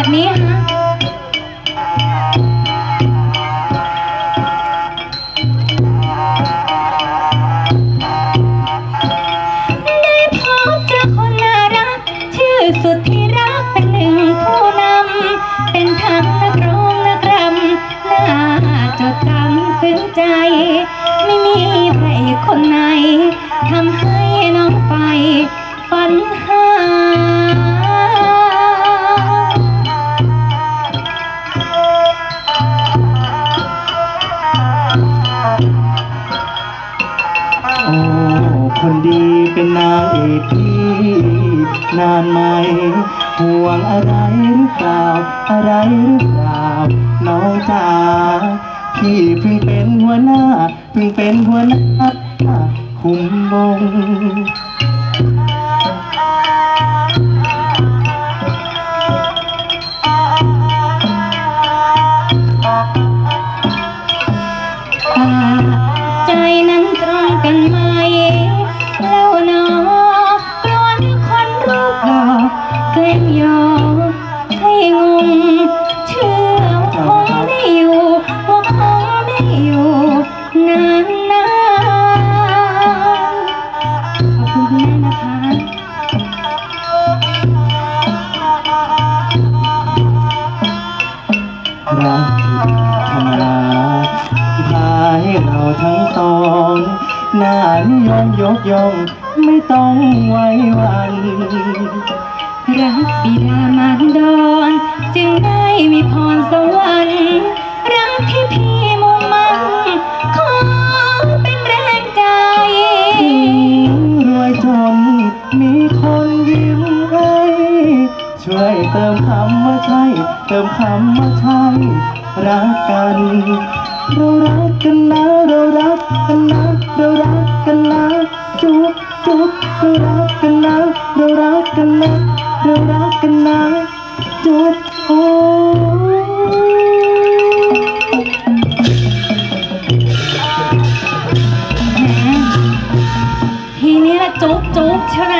แบบนี้พบจอคนรัก ชื่อสุดที่รักเป็นหนึ่งผู้นำ เป็นทั้งนักร้องนักรำน่าจดจำซึ้งใจ ไม่มีใครคนไหนทำให้ โอ้คนดีเป็นนางเอกที่นานไหมห่วงอะไรหรือเปล่า อะไรหรือเปล่า น้องจ๋าพี่เพิ่งเป็นหัวหน้าเพิ่งเป็นหัวหน้าคุมบง แกล้งยอให้งงเชื่อว่าคงได้อยู่ว่าคงได้อยู่นานนานขอบคุณคุณแม่นะคะรักธรรมดาพาให้เราทั้งสองหน้านิยมยกย่องไม่ต้องไว้วัน รักบิดามารดอนจึงได้มีพรสวรรค์รักที่พี่มุ่งมั่นขอเป็นแรงใจรวยจนมีคนยิ้มให้ช่วยเติมคำว่าใช่ เติมคำว่าใช่รักกันเรารักกันนะเรารักกันนะเรารักกันนะจุ๊บจุ๊บเรารักกันนะเรารักกันนะ เรารักกันนะจุดโอทีนี้ละจุ๊บจุ๊บใช่ไหม